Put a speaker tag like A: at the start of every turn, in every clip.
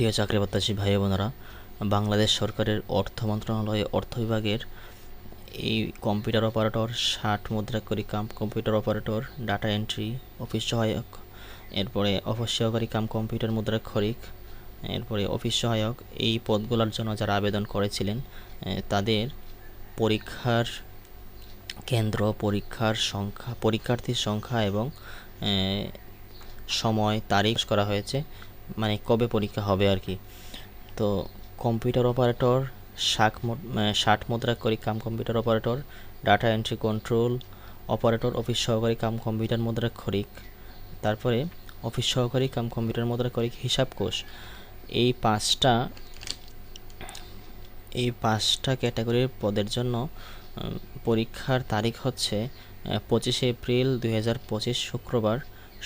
A: প্রিয় চাকরি প্রত্যাশী ভাই বোনেরা, বাংলাদেশ সরকারের অর্থ মন্ত্রণালয়, অর্থ বিভাগের এই কম্পিউটার অপারেটর, ষাট মুদ্রাক্ষরী cum computer operator, data entry office সহায়ক, এরপরে অফিস সহকারী কাম কম্পিউটার মুদ্রাক্ষরিক, এরপরে অফিস সহায়ক, এই পদগুলোর জন্য যারা আবেদন করেছিলেন তাদের পরীক্ষার কেন্দ্র, পরীক্ষার সংখ্যা, পরীক্ষার্থীর সংখ্যা এবং সময়, তারিখ করা হয়েছে। মানে কবে পরীক্ষা হবে আর কি। তো কম্পিউটার অপারেটর আহ, ষাট মুদ্রা করি cum computer operator data entry control operator office সহকারী কাম কম্পিউটার মুদ্রা খরিক তারপরে অফিস সহকারী কাম কম্পিউটার মুদ্রা খরিক হিসাব কোষ। এই পাঁচটা এই পাঁচটা ক্যাটাগরির পদের জন্য পরীক্ষার তারিখ হচ্ছে পঁচিশে এপ্রিল দুই হাজার পঁচিশ শুক্রবার।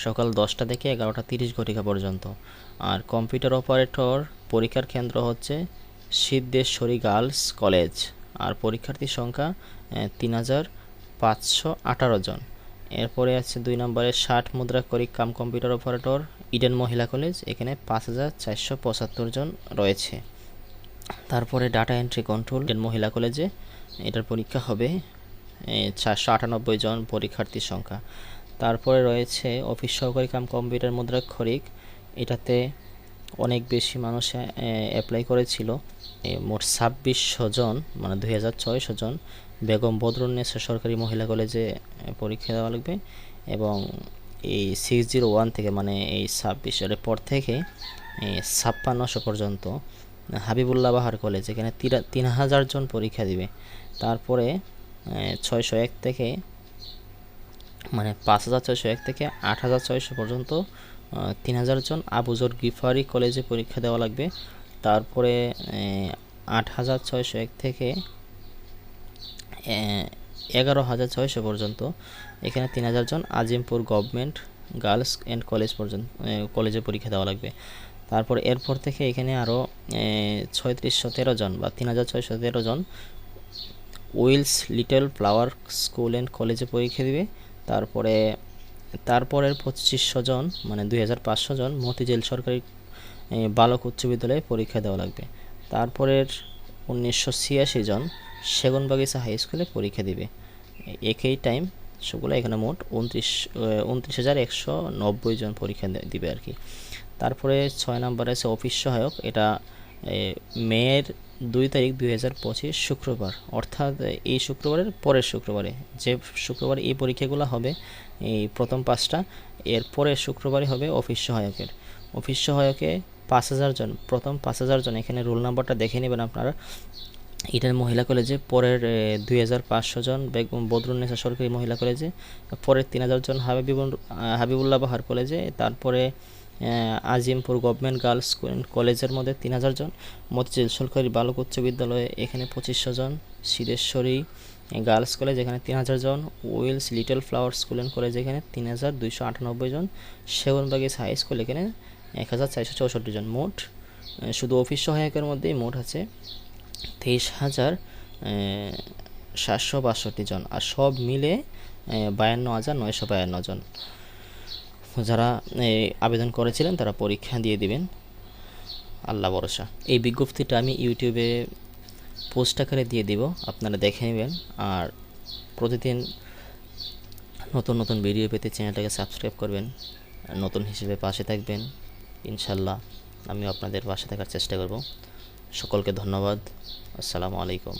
A: সকাল দশটা থেকে এগারোটা তিরিশ ঘটিকা পর্যন্ত। আর কম্পিউটার অপারেটর পরীক্ষার কেন্দ্র হচ্ছে সিদ্ধেশ্বরী গার্লস কলেজ। আর পরীক্ষার্থীর সংখ্যা তিন হাজার পাঁচশো আঠারো জন। এরপরে আছে দুই নম্বরে ষাট মুদ্রা করি কাম কম্পিউটার অপারেটর ইডেন মহিলা কলেজ। এখানে পাঁচ হাজার চারশো পঁচাত্তর জন রয়েছে। তারপরে ডাটা এন্ট্রি কন্ট্রোল ইডেন মহিলা কলেজে। এটার পরীক্ষা হবে চারশো আটানব্বই জন পরীক্ষার্থীর সংখ্যা। তারপরে রয়েছে অফিস সহকারী কাম কম্পিউটার মুদ্রাক্ষরিক। এটাতে অনেক বেশি মানুষ অ্যাপ্লাই করেছিল। মোট ছাব্বিশশো জন মানে দুই হাজার ছয়শো জন বেগম বদরুন্নেসা সরকারি মহিলা কলেজে পরীক্ষা দেওয়া লাগবে। এবং এই সিক্স জিরো ওয়ান থেকে মানে এই ছাব্বিশ ছাব্বিশের পর থেকে ছাপ্পান্নশো পর্যন্ত হাবিবুল্লাহ বাহার কলেজ, এখানে তিন হাজার জন পরীক্ষা দিবে। তারপরে ছয়শো এক থেকে মানে পাঁচ হাজার ছয়শো এক থেকে আট হাজার ছয়শো পর্যন্ত তিন হাজার জন আবুজর গিফারি কলেজে পরীক্ষা দেওয়া লাগবে। তারপরে আট হাজার ছয়শো এক থেকে এগারো হাজার ছয়শো পর্যন্ত, এখানে তিন হাজার জন Azimpur government girls and college পর্যন্ত কলেজে পরীক্ষা দেওয়া লাগবে। তারপর এরপর থেকে এখানে আরও ছয়ত্রিশশো তেরো জন বা তিন হাজার ছয়শো তেরো জন Wills little flower school and কলেজে পরীক্ষা দিবে। তারপরে, তারপরের পঁচিশশো জন মানে দুই হাজার পাঁচশো জন মতিঝিল সরকারি বালক উচ্চ বিদ্যালয়ে পরীক্ষা দেওয়া লাগবে। তারপরের উনিশশো ছিয়াশি জন সেগুনবাগিচা হাই স্কুলে পরীক্ষা দিবে। একই টাইম সেগুলো এখানে মোট উনত্রিশ উনত্রিশ হাজার একশো নব্বই জন পরীক্ষা দিবে আর কি। তারপরে ছয় নম্বরে আছে অফিস সহায়ক, এটা মেয়ের দুই তারিখ দুই হাজার পঁচিশ শুক্রবার। অর্থাৎ এই শুক্রবারের পরের শুক্রবারে। যে শুক্রবার এই পরীক্ষাগুলো হবে, এই প্রথম পাঁচটা, এর পরের শুক্রবারই হবে অফিস সহায়কের। অফিস সহায়কে পাঁচ হাজার জন, প্রথম পাঁচ হাজার জন। এখানে রোল নাম্বারটা দেখে নেবেন আপনারা। ইটার মহিলা কলেজে, পরের দুই হাজার পাঁচশো জন বেগম বদরুন্নেসা সরকারি মহিলা কলেজে। পরের তিন হাজার জন হাবিবুল, হাবিবুল্লাহ বাহার কলেজে। তারপরে আজিমপুর গভর্নমেন্ট গার্লস কলেজের মধ্যে তিন হাজার জন, মতিঝিল সরকারি বালক উচ্চ বিদ্যালয়ে এখানে পঁচিশশো জন, সিদ্ধেশ্বরী গার্লস কলেজ এখানে তিন হাজার জন, Wills little flower school and college এখানে তিন হাজার দুইশো আটানব্বই জন, সেগুনবাগিস হাই স্কুল এখানে এক হাজার চারশো চৌষট্টি জন। মোট শুধু অফিস সহায়কের মধ্যেই মোট আছে তেইশ হাজার সাতশো বাষট্টি জন, আর সব মিলে বায়ান্ন হাজার নয়শো বায়ান্ন জন। যারা আবেদন করেছিলেন তারা পরীক্ষা দিয়ে দিবেন। আল্লাহ ভরসা। এই বিজ্ঞপ্তিটা আমি ইউটিউবে পোস্ট আকারে দিয়ে দিব, আপনারা দেখে নেবেন। আর প্রতিদিন নতুন নতুন ভিডিও পেতে চ্যানেলটাকে সাবস্ক্রাইব করবেন, নতুন হিসেবে পাশে থাকবেন। ইনশাল্লাহ আমি আপনাদের পাশে থাকার চেষ্টা করব। সকলকে ধন্যবাদ। আসসালামু আলাইকুম।